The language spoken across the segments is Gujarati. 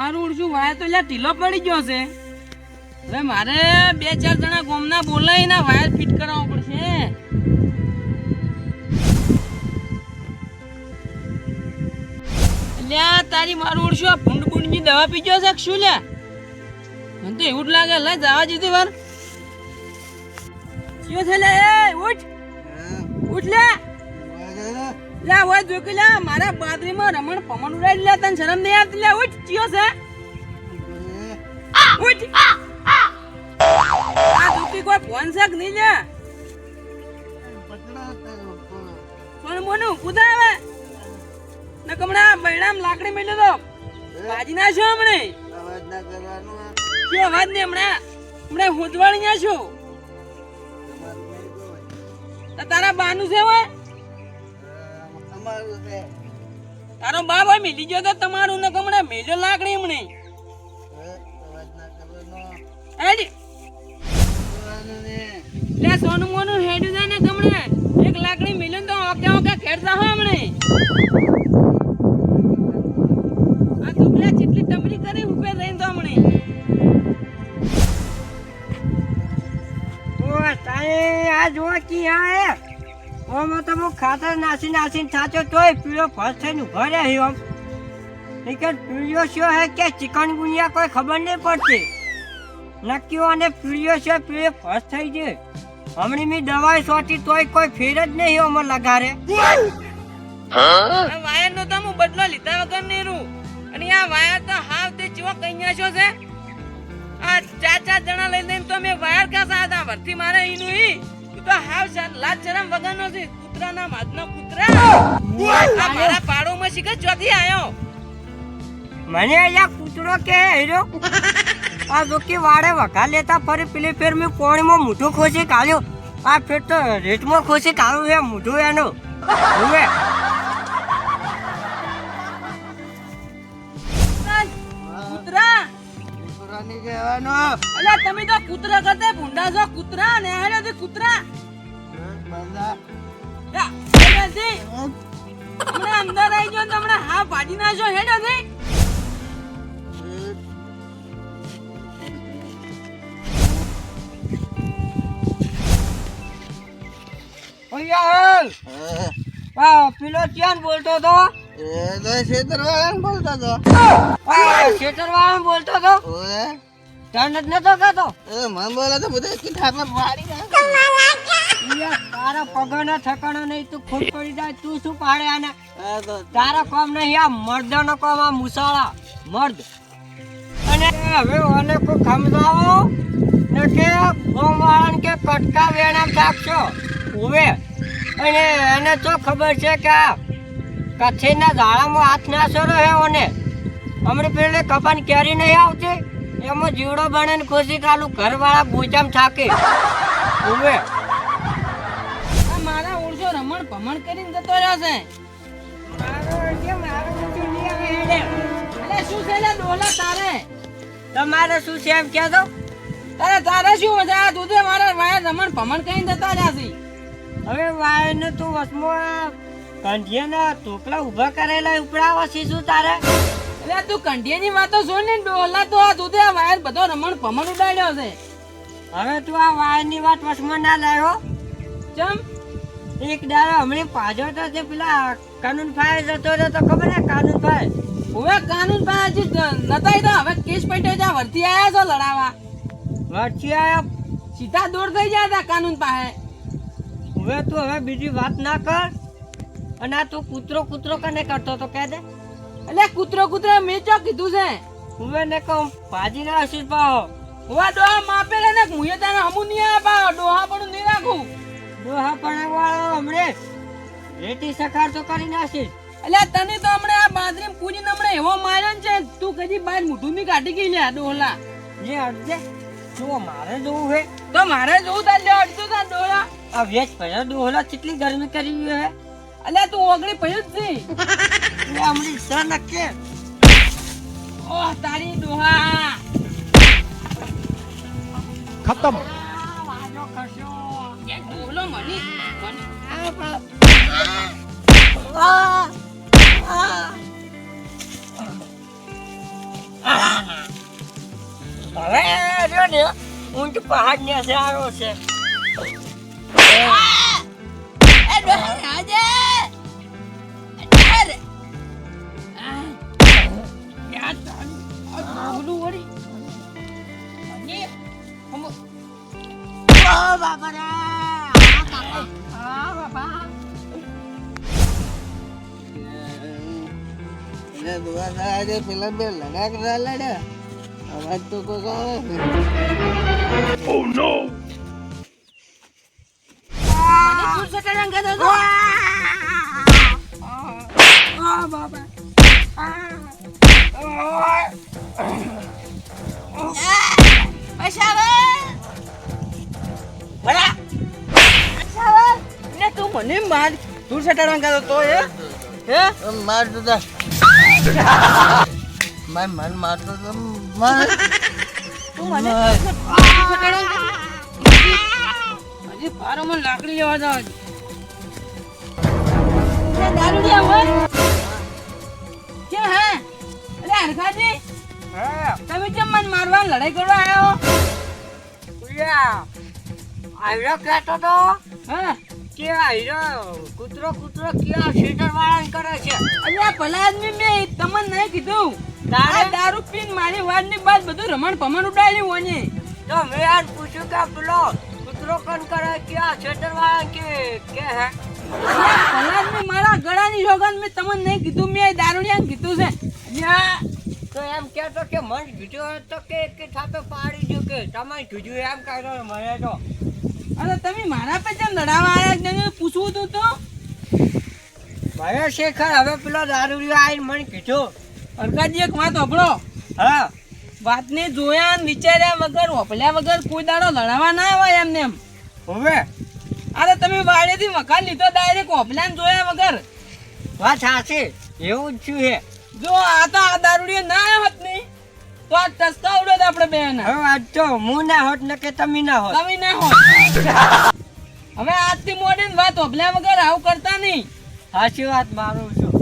મારું ઉડશું વાય તો લ્યા ઢીલો પડી ગયો છે. હવે મારે બે ચાર જણા ગોમના બોલાવીને વાયર ફિટ કરાવવો પડશે. લ્યા તારી મારું ઉડશું ભૂંડ ભૂંડની દવા પી ગયો છે શું લ્યા? મને તો એવું જ લાગે લે જવા દીધી વાર. શું છે લે? એ ઉઠ. ઉઠ લે. લે હોય જોકી લે મારા બાદરીમાં રમણ પમણ ઉડાઈ લે તને શરમ નહીં આવતી? લે ઉઠ ચિયો છે. ઉઠ. આ જોકી કોઈ ફોન છે કે નહીં લે? ફોન મોનું કુદા આવે ને કમણા બૈડામ લાકડી મેલ્યો તો. બાજી ના છો હમણે? કે અવાજ ને હમણાં. હમણાં હોદવાળી ના છો. તારા બાનું છે હોય તારો બાપ હોય મિલી ગયો તો તમારું ને કમણે મેલ્યો લાકડી હેડી. લે સોનું મોનું હેડ્યું છે ને કમણે એક લાકડી મેલ્યો તો ઓકે ઓકે ખેડતા હો હમણે આ દુબલા ચેટલી તમરી કરી ઉભે રહીને તો હમણે ઓ તારે આ જો કી આ એ ઓમાં તો હું ખાતર નાસી નાસીને થાચો તોય પીળો ફસ થઈને ઊભો રહે ઓમ નીકળ પીળિયો શું હે કે ચિકન ગુનિયા કોઈ ખબર નહીં પડતી. નક્કી અને પીળિયો છે પીળો ફસ થઈ ગઈ હમણી મી દવાઈ સોટી તોય કોઈ ફેર જ નહીં ઓમાં લગારે. આ વાયર નો તો હું બદલો લીધા વગર નહીં રૂ અને આ વાયર તો હાવ તે ચેવો કઈયા છો છે? આ ચાર ચાર જણા લઈ લઈને તો મેં વાયર કાસા હતા ભરતી મારે ઈનું ઈ. તું તો હાવ લાજ શરમ વગરનો છે. કૂતરાના માધનો કૂતરા. આ મારા પાડોમાં શીખે ચોથી આયો? મને અહીંયા કૂતરો કે હીરો? આ જોકી વાડે વઘા લેતા ફરી પેલી ફેર મેં પોણીમાં મૂઠું ખોસી કાઢ્યું. આ ફેર તો રેટમાં ખોસી કાઢ્યું છે મૂઠું એનું. હવે કૂતરા અલ્યા તમે તો કૂતરા કરતે ભૂંડા છો કૂતરા ને હેડે તે કૂતરા. તે. હમણાં અંદર આવી ગયો તમને હા ભાજી નાખજો હેડે તે. આ પેલો ક્યાં બોલતો હતો આ ખેતરવાળા બોલતો તો? તને જ નતો કહેતો? ઈયા, તારા પગના ઠકાણા નહીં તું ખોટ પડી જાય તું શું પાડે આને? તારા કોમ નહીં આ મર્દનો કોમ આ મુસાળા. મર્દ. અને હવે ઓને કોઈ સમજાવો? ને કે ગોમવાળાને કે કટકા વેણા થાકશો ઉવે અને એને તો ખબર છે કે આ કચ્છીના ઝાડામાં હાથ નાસો હે ઓને. હમણાં પેલે કપાન કેરી નહીં આવતી? એમાં જીવડો બને ને ખુશી કાલું ઘરવાળા બોજામ થાકે. ઉવે. મારા ઓળશો રમણ ભમણ કરીને જતો રહ્યો છે. શું છે ને ડોલા તારે? તમારે શું છે એમ કહેતો તારે તારે શું છે? આ દૂધે મારા વાયા રમણ ભમણ કરીને જતા રહ્યા હવે વાયને તું વસમાં કંઢિયાના ટોપલા ઊભા કરેલા ઉપડાવા છે શું તારે એટલે તું કંઢિયાની વાતો છોડ ને ડોલા તો આ દૂધે આ વાયર બધો રમણ પમણ ઉડાડ્યો છે. હવે તું આ વાયરની વાત વસમાં ના લાવ્યો ચમ? એક દાડો હમણાં પાછો તો તે પેલા કાનૂન ફાય જતો રહ્યો તો ખબર હે કાનૂન ફાય હવે કાનૂન પાસે હજી નતાઈ તો હવે કેસ પેટ્યો જ્યાં વર્તી આયા છો લડાવા. વચ્ચે આયા? સીધા દૂર થઈ ગયા હતા કાનૂન પાસે હવે તું હવે બીજી વાત ના કર. અને આ તું કૂતરો કૂતરો કને કરતો તો કહે દે. એટલે કૂતરો કૂતરો મેં ચો કીધું છે? હું એને કહું ભાજી ના હસીસ પાહો હવે ડોહા માપે રે ને હું તને હમું નહીં આપા ડોહા પણ નહીં રાખું. ડોહા પણ વાળો હમણે રેટી સકાર તો કરી નાખીશ એટલે તને તો હમણે આ બાદરી પૂરી હમણે એવો માર્યો છે તું કદી બાર મોઢું ની કાઢી ગઈ લે ડોહલા. જે અડજે જો મારે જોવું હે. તો મારે જોવું તાર લે અડધું તાર ડોહલા. આ વેચ પહેલા ડોહલા કેટલી ગરમી કરી હે. અલ્યા તું ઓગળી પયું જ નહીં. હમણી સન કે ઓહ તારી દુહા. ખતમ. ઊંચ પહાડ ને આવ્યો છે એટલે દુઆ થાય છે પેલા બે લડાક ના લડ્યા અવાજ તો કોઈક આવે છે તું મને માર દૂર સટાડવા ગયો તો એ હે મારતો તા માર મન મારતો તો માર તું લાકડી લેવા જાવ હે હરખાજી તમે કેમ મને મારવા લડાઈ કરવા આવ્યો આવ્યો કહેતો તો હા? કે આવ્યો કૂતરો કૂતરો ક્યાં શેટર વાળા કરે છે? અલ્યા ભલા આદમી મેં તમને નહીં કીધું. તારે? દારૂ પીન મારી વાતની બાદ બધું રમણ પમણ ઉડાડ્યું ઓને. તો મેં યાર પૂછ્યું કે પેલો કૂતરો કોણ કરે ક્યાં શેટર વાળા કે કે હે? ભલા આદમી મારા ગળાની જોગન મેં તમને નહીં કીધું મેં દારૂડિયાને કીધું છે. એમ કહેતો કે મન કીધું તો કે થાપે પાડી દો કે તમે કીધું એમ કહ્યું મને તો. અરે તમે મારા પર જેમ લડાવા આવ્યા છે પૂછવું તું તો? ભય શેખર હવે પેલો દારૂ આવીને મને કીધું. અરકાજી એક વાત સાંભળો હા. વાતને જોયા ને વિચાર્યા વગર ઓપલ્યા વગર કોઈ દાડો લડાવા ના આવે એમને એમ. હવે. અરે તમે વાડેથી મકાન લીધો ડાયરેક્ટ ઓપલ્યા જોયા વગર. વાત સાચી. એવું જ છું હે. જો આ તો આ દારૂડીએ ના હોત તો આ ટસકા ઉડત આપણે બેન. હવે આજ તો હું ના હોત ને કે તમે ના હોત. તમે ના હોત. હવે આજથી મોડી વાત ઓપલ્યા વગર આવું કરતા નહીં. સાચી વાત મારું છું.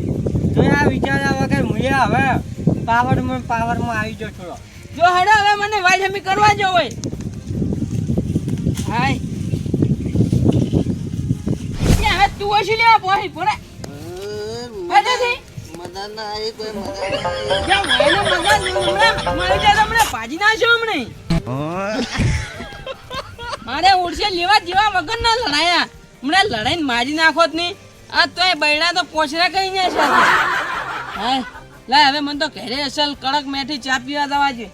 તો આ વિચાર્યા વગર હું હવે પાવરમાં પાવરમાં આવી જો થોડો જો હડો હવે મને વાઈ કરવા જો હોય. હાય. હવે તું ઓછી લેવા પોહી પોરે હટેથી મદન ના આવી મારી ઉડશે, લેવા જેવા વગર ના લડાયા. હમણાં લડાઈને મારી નાખો જ નહીં. આ તોય બૈડા તો પોછરા કઈ ને છે. હાય લાય, હવે મને તો ઘરે અસલ કડક મેઠી ચા પીવા દવા છે